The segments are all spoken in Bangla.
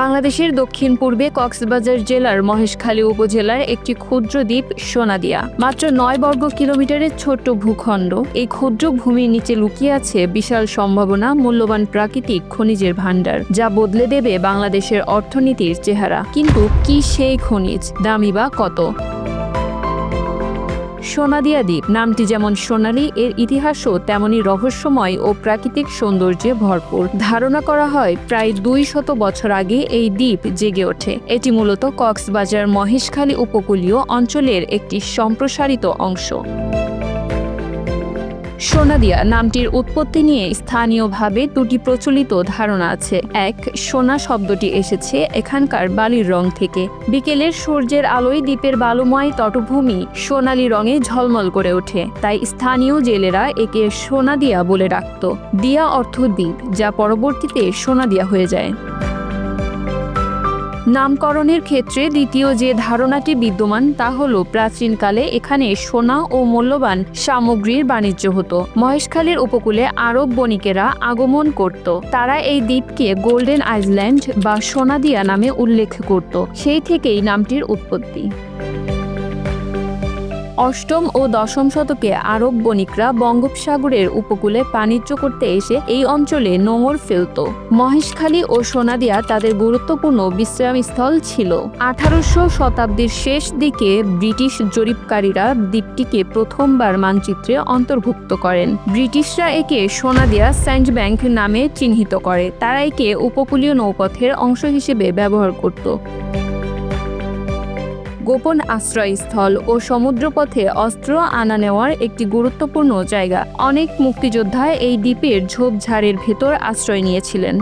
বাংলাদেশের দক্ষিণ পূর্বে কক্সবাজার জেলার মহেশখালী উপজেলার একটি ক্ষুদ্র দ্বীপ সোনাদিয়া। মাত্র নয় বর্গ কিলোমিটারের ছোট্ট ভূখণ্ড। এই ক্ষুদ্র ভূমির নিচে লুকিয়ে আছে বিশাল সম্ভাবনা, মূল্যবান প্রাকৃতিক খনিজের ভাণ্ডার, যা বদলে দেবে বাংলাদেশের অর্থনীতির চেহারা। কিন্তু কি সেই খনিজ, দামি বা কত? সোনাদিয়া দ্বীপ। নামটি যেমন সোনালি, এর ইতিহাসও তেমনি রহস্যময় ও প্রাকৃতিক সৌন্দর্যে ভরপুর। ধারণা করা হয়, প্রায় দুই শত বছর আগে এই দ্বীপ জেগে ওঠে। এটি মূলত কক্সবাজার মহেশখালী উপকূলীয় অঞ্চলের একটি সম্প্রসারিত অংশ। সোনাদিয়া নামটির উৎপত্তি নিয়ে স্থানীয়ভাবে দুটি প্রচলিত ধারণা আছে। এক, সোনা শব্দটি এসেছে এখানকার বালির রং থেকে। বিকেলের সূর্যের আলোয় দ্বীপের বালুময় তটভূমি সোনালি রঙে ঝলমল করে ওঠে, তাই স্থানীয় জেলেরা একে সোনাদিয়া বলে রাখত দিয়া অর্থ দ্বীপ, যা পরবর্তীতে সোনাদিয়া হয়ে যায়। নামকরণের ক্ষেত্রে দ্বিতীয় যে ধারণাটি বিদ্যমান তা হল, প্রাচীনকালে এখানে সোনা ও মূল্যবান সামগ্রীর বাণিজ্য হতো। মহেশখালীর উপকূলে আরব বণিকেরা আগমন করত। তারা এই দ্বীপকে গোল্ডেন আইসল্যান্ড বা সোনাদিয়া নামে উল্লেখ করত। সেই থেকেই নামটির উৎপত্তি। অষ্টম ও দশম শতকে আরব বণিকরা বঙ্গোপসাগরের উপকূলে বাণিজ্য করতে এসে এই অঞ্চলে নোঙর ফেলত। মহেশখালী ও সোনাদিয়া তাদের গুরুত্বপূর্ণ বিশ্রামস্থল ছিল। আঠারোশো শতাব্দীর শেষ দিকে ব্রিটিশ জরিপকারীরা দ্বীপটিকে প্রথমবার মানচিত্রে অন্তর্ভুক্ত করেন। ব্রিটিশরা একে সোনাদিয়া স্যান্ড ব্যাংক নামে চিহ্নিত করে। তারা একে উপকূলীয় নৌপথের অংশ হিসেবে ব্যবহার করত। গোপন আশ্রয়স্থল ও সমুদ্রপথে অস্ত্র আনা নেওয়ার একটি গুরুত্বপূর্ণ জায়গা। অনেক মুক্তিযোদ্ধা এই দ্বীপের ঝোপঝাড়ের ভেতর আশ্রয় নিয়েছিলেন।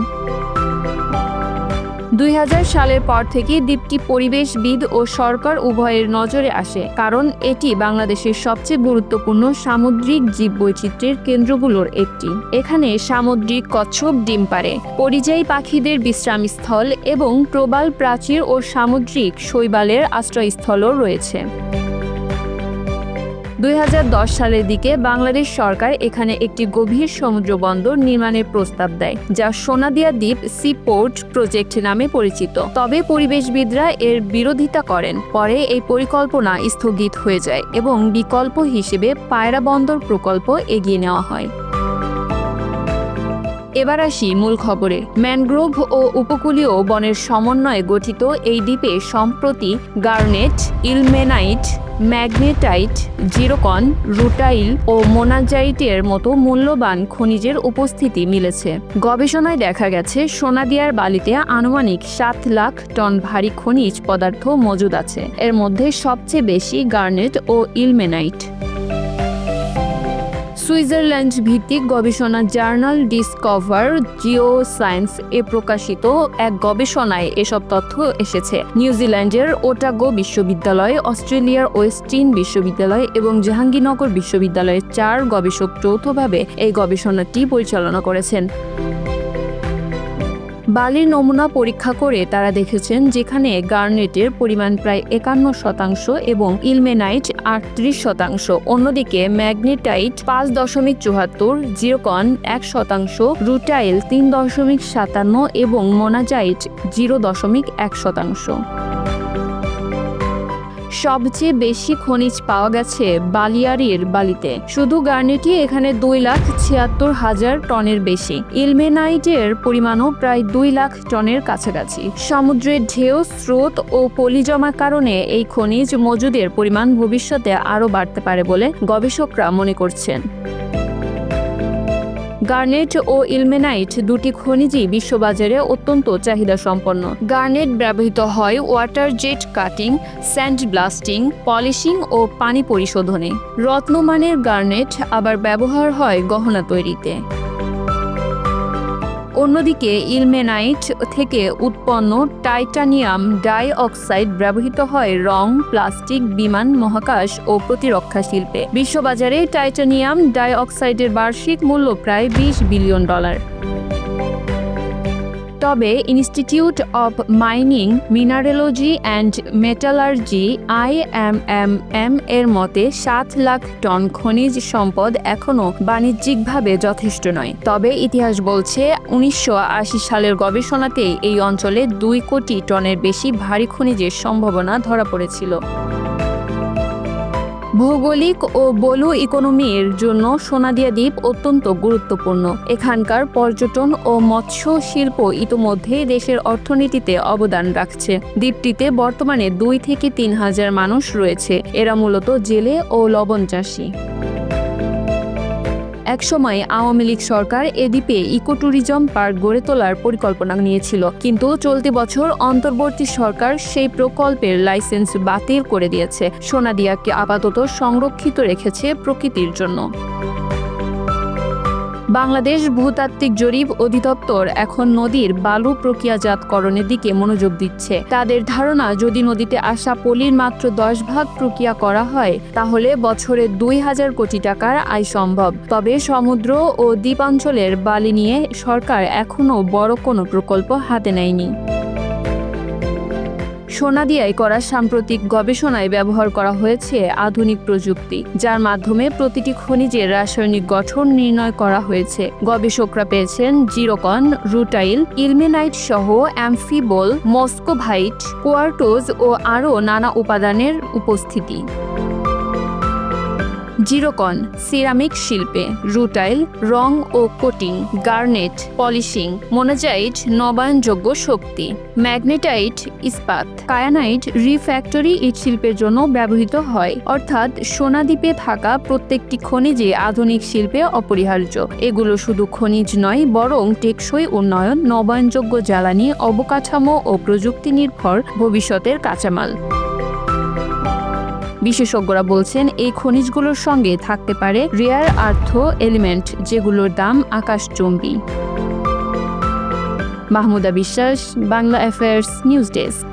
দুই হাজার সালের পর থেকে দ্বীপটি পরিবেশবিদ ও সরকার উভয়ের নজরে আসে, কারণ এটি বাংলাদেশের সবচেয়ে গুরুত্বপূর্ণ সামুদ্রিক জীববৈচিত্র্যের কেন্দ্রগুলোর একটি। এখানে সামুদ্রিক কচ্ছপ ডিম পারে পরিযায়ী পাখিদের বিশ্রামস্থল এবং প্রবাল প্রাচীর ও সামুদ্রিক শৈবালের আশ্রয়স্থলও রয়েছে। দুই হাজার দশ সালের দিকে বাংলাদেশ সরকার এখানে একটি গভীর সমুদ্র বন্দর নির্মাণের প্রস্তাব দেয়, যা সোনাদিয়া দ্বীপ সি পোর্ট প্রজেক্ট নামে পরিচিত। তবে পরিবেশবিদরা এর বিরোধিতা করেন। পরে এই পরিকল্পনা স্থগিত হয়ে যায় এবং বিকল্প হিসেবে পায়রা বন্দর প্রকল্প এগিয়ে নেওয়া হয়। এবার আসি মূল খবরে। ম্যানগ্রোভ ও উপকূলীয় বনের সমন্বয়ে গঠিত এই দ্বীপে সম্প্রতি garnet ilmenite magnetite, zircon, rutile ও মোনাজাইটের মতো মূল্যবান খনিজের উপস্থিতি মিলেছে। গবেষণায় দেখা গেছে, সোনাদিয়ার বালিতে আনুমানিক সাত লাখ টন ভারী খনিজ পদার্থ মজুদ আছে। এর মধ্যে সবচেয়ে বেশি গার্নেট ও ইলমেনাইট। সুইজারল্যান্ড ভিত্তিক গবেষণা জার্নাল ডিসকভার জিও সায়েন্স এ প্রকাশিত এক গবেষণায় এসব তথ্য এসেছে। নিউজিল্যান্ডের ওটাগো বিশ্ববিদ্যালয়, অস্ট্রেলিয়ার ওয়েস্টিন বিশ্ববিদ্যালয় এবং জাহাঙ্গীরনগর বিশ্ববিদ্যালয়ের চার গবেষক যৌথভাবে এই গবেষণাটি পরিচালনা করেছেন। বালির নমুনা পরীক্ষা করে তারা দেখেছেন যেখানে গার্নেটের পরিমাণ প্রায় একান্ন শতাংশ এবং ইলমেনাইট আটত্রিশ শতাংশ। অন্যদিকে ম্যাগনেটাইট পাঁচ দশমিক চুহাত্তর জিরোকন এক শতাংশ, রুটাইল তিন দশমিক সাতান্ন এবং মোনাজাইট জিরো দশমিক এক শতাংশ। সবচেয়ে বেশি খনিজ পাওয়া গেছে বালিয়ারির বালিতে। শুধু গার্নেটই এখানে দুই লাখ ছিয়াত্তর হাজার টনের বেশি। ইলমেনাইটের পরিমাণও প্রায় দুই লাখ টনের কাছাকাছি। সমুদ্রের ঢেউ, স্রোত ও পলি জমার কারণে এই খনিজ মজুদের পরিমাণ ভবিষ্যতে আরও বাড়তে পারে বলে গবেষকরা মনে করছেন। গার্নেট ও ইলমেনাইট দুটি খনিজই বিশ্ববাজারে অত্যন্ত চাহিদা সম্পন্ন গার্নেট ব্যবহৃত হয় water jet cutting, sand blasting, polishing ও পানি পরিশোধনে। রত্নমানের গার্নেট আবার ব্যবহার হয় গহনা তৈরিতে। অন্যদিকে ইলমেনাইট থেকে উৎপন্ন টাইটানিয়াম ডাই অক্সাইড ব্যবহৃত হয় রং, প্লাস্টিক, বিমান, মহাকাশ ও প্রতিরক্ষা শিল্পে। বিশ্ববাজারে টাইটানিয়াম ডাই অক্সাইডের বার্ষিক মূল্য প্রায় বিশ বিলিয়ন ডলার। তবে institute of mining mineralogy and metallurgy IMMM এর মতে সাত লাখ টন খনিজ সম্পদ এখনও বাণিজ্যিকভাবে যথেষ্ট নয়। তবে ইতিহাস বলছে উনিশশো আশি সালের গবেষণাতেই এই অঞ্চলে দুই কোটি টনের বেশি ভারী খনিজের সম্ভাবনা ধরা পড়েছিল। ভৌগোলিক ও বলু ইকোনমির জন্য সোনাদিয়া দ্বীপ অত্যন্ত গুরুত্বপূর্ণ। এখানকার পর্যটন ও মৎস্য শিল্প ইতোমধ্যেই দেশের অর্থনীতিতে অবদান রাখছে। দ্বীপটিতে বর্তমানে দুই থেকে তিন হাজার মানুষ রয়েছে। এরা মূলত জেলে ও লবণ চাষী। একসময় আওয়ামী লীগ সরকার এ দ্বীপে ইকো ট্যুরিজম পার্ক গড়ে তোলার পরিকল্পনা নিয়েছিল। কিন্তু চলতি বছর অন্তর্বর্তী সরকার সেই প্রকল্পের লাইসেন্স বাতিল করে দিয়েছে। সোনাদিয়াকে আপাতত সংরক্ষিত রেখেছে প্রকৃতির জন্য। বাংলাদেশ ভূতাত্ত্বিক জরিপ অধিদপ্তর এখন নদীর বালু প্রক্রিয়াজাতকরণের দিকে মনোযোগ দিচ্ছে। তাদের ধারণা, যদি নদীতে আসা পলির মাত্র দশ ভাগ প্রক্রিয়া করা হয়, তাহলে বছরে দুই হাজার কোটি টাকার আয় সম্ভব। তবে সমুদ্র ও দ্বীপাঞ্চলের বালি নিয়ে সরকার এখনও বড় কোনো প্রকল্প হাতে নেয়নি। সোনাদিয়ায় করা সাম্প্রতিক গবেষণায় ব্যবহার করা হয়েছে আধুনিক প্রযুক্তি, যার মাধ্যমে প্রতিটি খনিজের রাসায়নিক গঠন নির্ণয় করা হয়েছে। গবেষকরা পেয়েছেন জিরোকন, রুটাইল, ইলমেনাইট সহ অ্যামফিবল, মস্কোভাইট, কোয়ার্টোজ ও আরও নানা উপাদানের উপস্থিতি। জিরোকন, সিরামিক শিল্পে, রুটাইল, রং ও কোটিং, গার্নেট, পলিশিং, মোনাজাইট, নবায়নযোগ্য শক্তি, ম্যাগনেটাইট, ইস্পাত, কায়ানাইট রিফ্যাক্টরি ইট শিল্পের জন্য ব্যবহৃত হয়। অর্থাৎ সোনাদ্বীপে থাকা প্রত্যেকটি খনিজে আধুনিক শিল্পে অপরিহার্য। এগুলো শুধু খনিজ নয়, বরং টেকসই উন্নয়ন, নবায়নযোগ্য জ্বালানি, অবকাঠামো ও প্রযুক্তি নির্ভর ভবিষ্যতের কাঁচামাল। বিশেষজ্ঞরা বলছেন, এই খনিজগুলোর সঙ্গে থাকতে পারে রেয়ার আর্থ এলিমেন্ট যেগুলোর দাম আকাশচুম্বী। মাহমুদা বিশ্বাস, বাংলা অ্যাফেয়ার্স নিউজ ডেস্ক